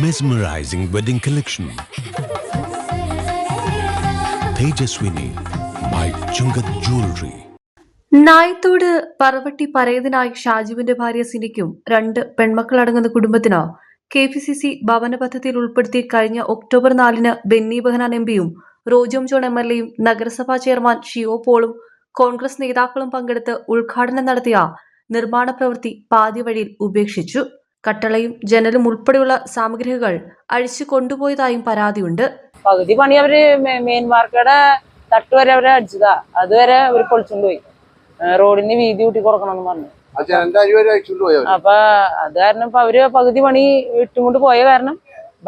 mesmerizing wedding collection Tejaswini by Chungath jewellery Nayathode Paravatty പരേതനായ ഷാജുവിന്റെ ഭാര്യ സിനിക്കും രണ്ട് പെൺമക്കളടങ്ങുന്ന കുടുംബത്തിന് കെ പി സി സി ഭവന പദ്ധതിയിൽ ഉൾപ്പെടുത്തി കഴിഞ്ഞ ഒക്ടോബർ നാലിന് ബെന്നി ബെഹനാൻ എം പിയും റോജോം ജോൺ എം എൽ എയും നഗരസഭാ ചെയർമാൻ ഷിയോ പോളും കോൺഗ്രസ് നേതാക്കളും പങ്കെടുത്ത് ഉദ്ഘാടനം നടത്തിയ നിർമ്മാണ പ്രവൃത്തി പാതിവഴിയിൽ ഉപേക്ഷിച്ചു. കട്ടളയും ജനലും ഉൾപ്പെടെയുള്ള സാമഗ്രികൾ അഴിച്ചു കൊണ്ടുപോയതായും പരാതിയുണ്ട്. പകുതി പണി അവർ മെയിൻ മാർക്കയുടെ തട്ട് വരെ അവരെ അടിച്ചതാ. അതുവരെ അവർ പൊളിച്ചുകൊണ്ട് പോയി റോഡിന് വീതി കൂട്ടി കൊടുക്കണമെന്ന് പറഞ്ഞു. അപ്പൊ അത് കാരണം ഇപ്പൊ അവർ പകുതി പണി ഇട്ടുകൊണ്ട് പോയ കാരണം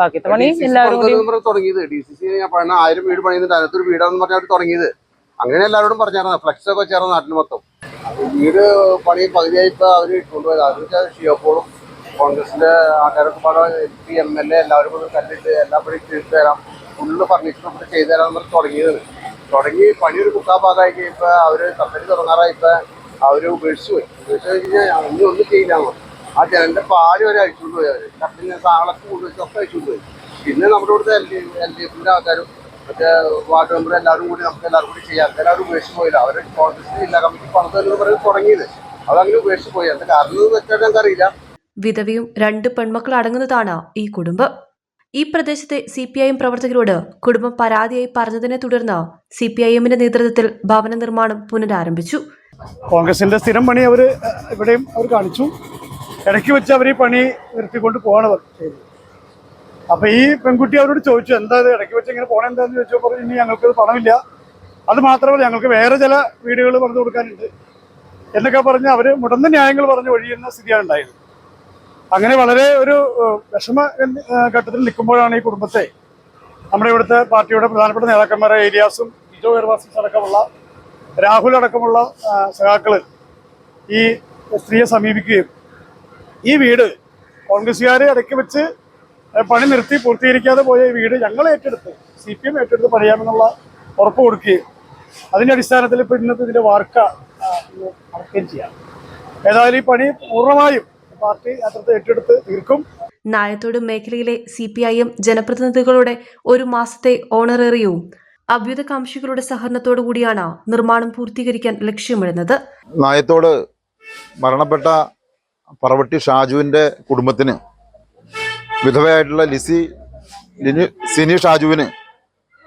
ബാക്കിത്തെ പണി എല്ലാവരും തുടങ്ങിയത്. ഡി സി സി ഞാൻ പറഞ്ഞ ആയിരം വീട് പണിയുന്നുണ്ട്. അതിനകത്തൊരു വീടാന്ന് പറഞ്ഞ അവർ തുടങ്ങിയത്. അങ്ങനെ എല്ലാവരോടും പറഞ്ഞായിരുന്നു. ഫ്ലക്സ് ഒക്കെ ചേർന്ന നാട്ടിൽ മൊത്തം. വീട് പണി പകുതിയായിപ്പോ അവർ ഇട്ടുകൊണ്ട് പോയത്. അത് വെച്ചാൽ ഷിയോപ്പോളും കോൺഗ്രസിന്റെ ആൾക്കാരൊക്കെ പാടെ M P M L A എല്ലാവരും കൂടി കണ്ടിട്ട് എല്ലാ പണി ചെയ്തു തരാം. ഫുള്ള് ഫർണിച്ചർ കൂടെ ചെയ്തു തരാം പറഞ്ഞ് തുടങ്ങിയത്. തുടങ്ങി പണി ഒരു മുക്കാ ഭാഗമായി അവർ കമ്പനി തുടങ്ങാറായിപ്പോൾ അവർ ഉപേക്ഷിച്ചു പോയി. ഉപേക്ഷിച്ച് കഴിഞ്ഞാൽ ഇനി ഒന്നും ചെയ്യില്ല ആ ജനന്റെ പാൽ വരെ അഴിച്ചുകൊണ്ട് പോയി അവർ കട്ടിന് സാളൊക്കെ കൊണ്ടുവച്ച് ഒക്കെ അഴിച്ചുകൊണ്ട് പോയി. പിന്നെ നമ്മുടെ ഇവിടുത്തെ എൽ ഡി എൽ ഡി എഫിന്റെ ആൾക്കാരും മറ്റേ വാർഡ് മെമ്പർ എല്ലാവരും കൂടി നമുക്ക് എല്ലാവരും കൂടി ചെയ്യാം. എല്ലാവരും ഉപേക്ഷിച്ച് പോയില്ല. അവർ കോൺഗ്രസ് ജില്ലാ കമ്മിറ്റി പണം പറയുന്നത് തുടങ്ങിയത്. അതങ്ങനെ ഉപേക്ഷിച്ച് പോയി. അതിന്റെ കാരണം എന്ന് വെച്ചാൽ എനിക്കറിയില്ല വിധവയും രണ്ട് പെൺമക്കൾ അടങ്ങുന്നതാണ് ഈ കുടുംബം. ഈ പ്രദേശത്തെ സി പി ഐ എം പ്രവർത്തകരോട് കുടുംബം പരാതിയായി പറഞ്ഞതിനെ തുടർന്ന് സി പി ഐ എമ്മിന്റെ നേതൃത്വത്തിൽ ഭവന നിർമ്മാണം പുനരാരംഭിച്ചു. കോൺഗ്രസിന്റെ സ്ഥിരം പണി അവർ ഇവിടെയും അവർ കാണിച്ചു. ഇടയ്ക്ക് വെച്ച് അവർ ഈ പണി നിർത്തിക്കൊണ്ട് അവർ ചെയ്തത്. അപ്പൊ ഈ പെൺകുട്ടി അവരോട് ചോദിച്ചു എന്താ ഇടയ്ക്ക് വെച്ച് ഇങ്ങനെ പോകണം എന്താന്ന്? ചോദിച്ചപ്പോൾ ഇനി ഞങ്ങൾക്ക് പണമില്ല. അത് മാത്രമല്ല ഞങ്ങൾക്ക് വേറെ ചില വീടുകൾ പറഞ്ഞു കൊടുക്കാനുണ്ട്. എന്നൊക്കെ പറഞ്ഞ് അവർ മുടന്ന ന്യായങ്ങൾ പറഞ്ഞു ഒഴിയുന്ന സ്ഥിതിയാണ് ഉണ്ടായത്. അങ്ങനെ വളരെ ഒരു വിഷമ ഘട്ടത്തിൽ നിൽക്കുമ്പോഴാണ് ഈ കുടുംബത്തെ നമ്മുടെ ഇവിടുത്തെ പാർട്ടിയുടെ പ്രധാനപ്പെട്ട നേതാക്കന്മാരായ ഏരിയാസും ജിജോ ഗർവാസിസ് അടക്കമുള്ള രാഹുൽ അടക്കമുള്ള സഖാക്കൾ ഈ സ്ത്രീയെ സമീപിക്കുകയും ഈ വീട് കോൺഗ്രസ്സുകാരെ ഇടയ്ക്ക് വെച്ച് പണി നിർത്തി പൂർത്തീകരിക്കാതെ പോയ ഈ വീട് ഞങ്ങൾ ഏറ്റെടുത്ത് സി പി എം ഏറ്റെടുത്ത് പണിയാമെന്നുള്ള ഉറപ്പ് കൊടുക്കുകയും അതിന്റെ അടിസ്ഥാനത്തിൽ ഇപ്പോൾ ഇന്നത്തെ ഇതിന്റെ വാർക്ക നടക്കുകയും ചെയ്യാം. ഏതായാലും ഈ പണി പൂർണമായും പാർട്ടി നേതൃത്വം ഏറ്റെടുത്ത് തീർക്കും നായത്തോട് മേഖലയിലെ സി പി ഐ എം ജനപ്രതിനിധികളുടെ ഒരു മാസത്തെ ഓണറേറിയവും അഭ്യുതകാംക്ഷികളുടെ സഹകരണത്തോടു കൂടിയാണ് നിർമ്മാണം പൂർത്തീകരിക്കാൻ ലക്ഷ്യമിടുന്നത്. നായത്തോട് മരണപ്പെട്ട പറവട്ടി ഷാജുവിന്റെ കുടുംബത്തിന് വിധവയായിട്ടുള്ള ലിസി ലിനി സിനി ഷാജുവിന്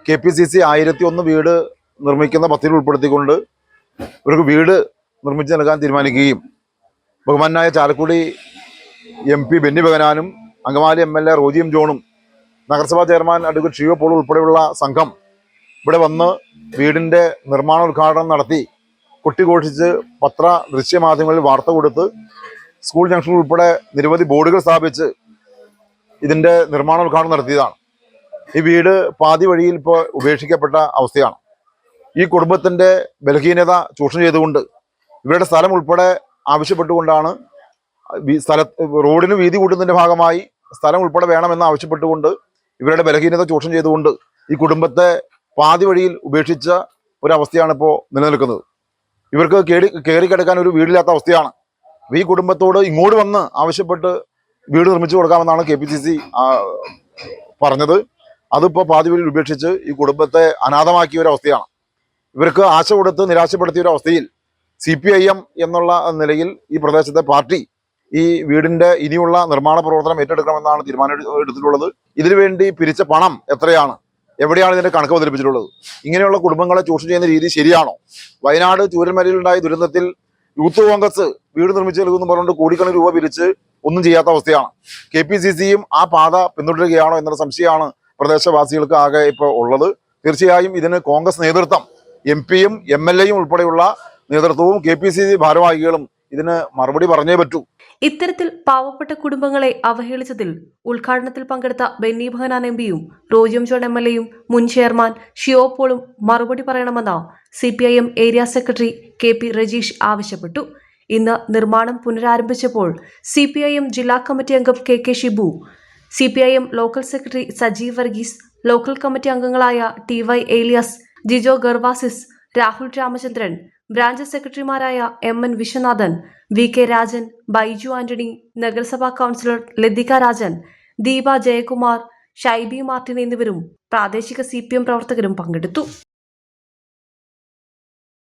കെ പി സി സി ആയിരത്തി ഒന്ന് വീട് നിർമ്മിക്കുന്ന പദ്ധതിയിൽ ഉൾപ്പെടുത്തിക്കൊണ്ട് ഇവർക്ക് വീട് നിർമ്മിച്ച് നൽകാൻ തീരുമാനിക്കുകയും ബഹുമാനായ ചാലക്കുടി എം പി ബെന്നി ബഗനാനും അങ്കമാലി എം എൽ എ റോജിയും ജോണും നഗരസഭാ ചെയർമാൻ അഡ്വക്കേറ്റ് ഷിയോ പോൾ ഉൾപ്പെടെയുള്ള സംഘം ഇവിടെ വന്ന് വീടിന്റെ നിർമ്മാണ ഉദ്ഘാടനം നടത്തി കൊട്ടിഘോഷിച്ച് പത്ര ദൃശ്യമാധ്യമങ്ങളിൽ വാർത്ത കൊടുത്ത് സ്കൂൾ ജംഗ്ഷൻ ഉൾപ്പെടെ നിരവധി ബോർഡുകൾ സ്ഥാപിച്ച് ഇതിന്റെ നിർമ്മാണ ഉദ്ഘാടനം നടത്തിയതാണ്. ഈ വീട് പാതി വഴിയിൽ ഇപ്പോൾ ഉപേക്ഷിക്കപ്പെട്ട അവസ്ഥയാണ്. ഈ കുടുംബത്തിന്റെ ബലഹീനത ചൂഷണം ചെയ്തുകൊണ്ട് ഇവരുടെ സ്ഥലം ഉൾപ്പെടെ ആവശ്യപ്പെട്ടുകൊണ്ടാണ് സ്ഥല റോഡിന് വീതി കൂട്ടുന്നതിന്റെ ഭാഗമായി സ്ഥലം ഉൾപ്പെടെ വേണമെന്ന് ആവശ്യപ്പെട്ടുകൊണ്ട് ഇവരുടെ ബലഹീനത ചൂഷണം ചെയ്തുകൊണ്ട് ഈ കുടുംബത്തെ പാതി വഴിയിൽ ഉപേക്ഷിച്ച ഒരവസ്ഥയാണ് ഇപ്പോൾ നിലനിൽക്കുന്നത്. ഇവർക്ക് കേടി കയറി കിടക്കാൻ ഒരു വീടില്ലാത്ത അവസ്ഥയാണ്. അപ്പോൾ ഈ കുടുംബത്തോട് ഇങ്ങോട്ട് വന്ന് ആവശ്യപ്പെട്ട് വീട് നിർമ്മിച്ചു കൊടുക്കാമെന്നാണ് കെ പി സി സി പറഞ്ഞത്. അതിപ്പോൾ പാതി വഴിയിൽ ഉപേക്ഷിച്ച് ഈ കുടുംബത്തെ അനാഥമാക്കിയ ഒരു അവസ്ഥയാണ് ഇവർക്ക് ആശ കൊടുത്ത് നിരാശപ്പെടുത്തിയ ഒരു അവസ്ഥയിൽ സി പി ഐ എം എന്നുള്ള നിലയിൽ ഈ പ്രദേശത്തെ പാർട്ടി ഈ വീടിന്റെ ഇനിയുള്ള നിർമ്മാണ പ്രവർത്തനം ഏറ്റെടുക്കണമെന്നാണ് തീരുമാനം എടു- എടുത്തിട്ടുള്ളത്. ഇതിനുവേണ്ടി പിരിച്ച പണം എത്രയാണ്? എവിടെയാണ് ഇതിന്റെ കണക്ക് അവതരിപ്പിച്ചിട്ടുള്ളത്? ഇങ്ങനെയുള്ള കുടുംബങ്ങളെ ചൂഷണം ചെയ്യുന്ന രീതി ശരിയാണോ? വയനാട് ചൂരൽമലയിലുണ്ടായ ദുരന്തത്തിൽ യൂത്ത് കോൺഗ്രസ് വീട് നിർമ്മിച്ചു നൽകുമെന്ന് പറഞ്ഞുകൊണ്ട് കോടിക്കണക്കിന് രൂപ പിരിച്ച് ഒന്നും ചെയ്യാത്ത അവസ്ഥയാണ്. കെ പി സി സിയും ആ പാത പിന്തുടരുകയാണോ എന്നൊരു സംശയമാണ് പ്രദേശവാസികൾക്ക് ആകെ ഇപ്പോൾ ഉള്ളത്. തീർച്ചയായും ഇതിന് കോൺഗ്രസ് നേതൃത്വം എം പിയും എം എൽ എയും ഉൾപ്പെടെയുള്ള നേതൃത്വവും കെ പി സി സി ഭാരവാഹികളും ഇതിന് മറുപടി പറഞ്ഞേ പറ്റൂ. ഇത്തരത്തിൽ പാവപ്പെട്ട കുടുംബങ്ങളെ അവഹേളിച്ചതിൽ ഉദ്ഘാടനത്തിൽ പങ്കെടുത്ത ബെന്നി ബഹനാൻ എം പിയും റോജിയം ജോൺ എം എൽ എയും മുൻ ചെയർമാൻ ഷിയോ പോളും മറുപടി പറയണമെന്ന് C P I M area secretary K P Rajeesh ആവശ്യപ്പെട്ടു. ഇന്ന് നിർമ്മാണം പുനരാരംഭിച്ചപ്പോൾ സി പി ഐ എം ജില്ലാ കമ്മിറ്റി അംഗം K K Shibu C P I M local secretary Sajeev Varghese local committee അംഗങ്ങളായ T Y Eliyas Jijo Gervasis Rahul Ramachandran branch സെക്രട്ടറിമാരായ M N Viswanathan V K Rajan Baiju Antony നഗരസഭാ councillor Lathika Rajan Deepa Jayakumar Shaibi Martin എന്നിവരും പ്രാദേശിക C P M പ്രവർത്തകരും പങ്കെടുത്തു.